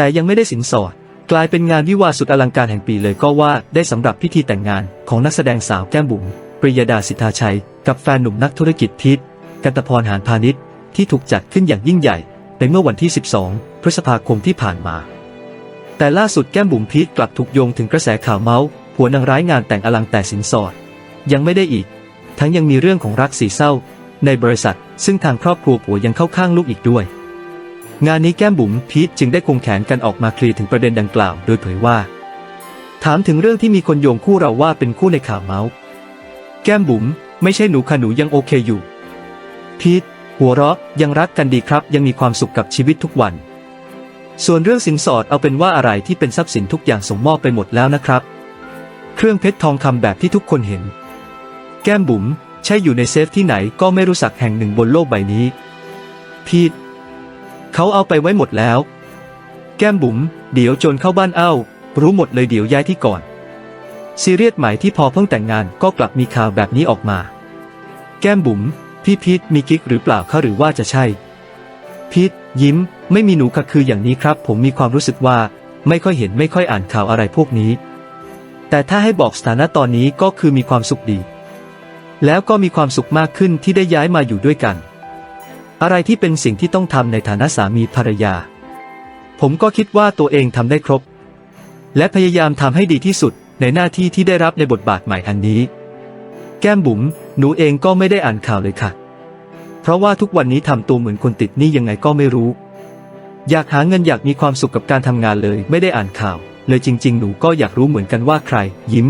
แต่ยังไม่ได้สินสอด กลายเป็นงานวิวาสุดอลังการแห่งปีเลยก็ว่าได้สำหรับพิธีแต่งงานของนักแสดงสาวแก้มบุ๋มปริยดาสิทธาชัย กับแฟนหนุ่มนักธุรกิจพีทกันตพรหานพาณิชย์ที่ถูกจัดขึ้นอย่างยิ่งใหญ่ ในเมื่อวันที่ 12 พฤษภาคมที่ผ่านมา แต่ล่าสุดแก้มบุ๋มพีทกลับถูกโยงถึงกระแสข่าวเมาส์ผัวนางร้ายงานแต่งอลังแต่สินสอด ยังไม่ได้อีก ทั้งยังมีเรื่องของรักสีเศร้า ในบริษัท ซึ่งทางครอบครัวผัวยังเข้าข้างลูกอีกด้วย งานนี้แก้มบุ๋มพีทจึงได้ควงแขนกันออกมาเคลียร์ถึงประเด็นดังกล่าว โดยเผยว่า ถามถึงเรื่องที่มีคนโยงคู่เราว่าเป็นคู่ในข่าวเมาส์แก้มบุ๋มไม่ใช่หนูค่ะหนูยังโอเคอยู่พีทหัวเราะยังรักกันดีครับยังมีความสุขกับชีวิตทุกวัน ส่วนเรื่องสินสอดเอาเป็นว่าอะไรที่เป็นทรัพย์สินทุกอย่างส่งมอบไปหมดแล้วนะครับ เครื่องเพชรทองคำแบบที่ทุกคนเห็น แก้มบุ๋มใช่อยู่ในเซฟที่ไหนก็ไม่รู้สักแห่งหนึ่งบนโลกใบนี้พีท เขาเอาไปไว้หมดแล้ว แก้มบุ๋ม เดี๋ยวโจรเข้าบ้านเอ้า รู้หมดเลยเดี๋ยวย้ายที่ก่อน ซีเรียสใหม่ที่พอเพิ่งแต่งงานก็กลับมีข่าวแบบนี้ออกมา แก้มบุ๋ม พี่พีทมีกิ๊กหรือเปล่าคะหรือว่าจะใช่ พีทยิ้ม ไม่มีหนูค่ะคืออย่างนี้ครับ ผมมีความรู้สึกว่า ไม่ค่อยเห็นไม่ค่อยอ่านข่าวอะไรพวกนี้ แต่ถ้าให้บอกสถานะตอนนี้ก็คือมีความสุขดี แล้วก็มีความสุขมากขึ้นที่ได้ย้ายมาอยู่ด้วยกัน อะไรที่เป็นสิ่งที่ต้องทำในฐานะสามีภรรยา ผมก็คิดว่าตัวเองทำได้ครบ และพยายามทำให้ดีที่สุดในหน้าที่ที่ได้รับในบทบาทใหม่อันนี้ แก้มบุ๋มหนูเองก็ไม่ได้อ่านข่าวเลยค่ะ เพราะว่าทุกวันนี้ทำตัวเหมือนคนติดหนี้ยังไงก็ไม่รู้ อยากหาเงินอยากมีความสุขกับการทำงานเลย ไม่ได้อ่านข่าว เลยจริง ๆ หนูก็อยากรู้เหมือนกันว่าใคร ยิ้ม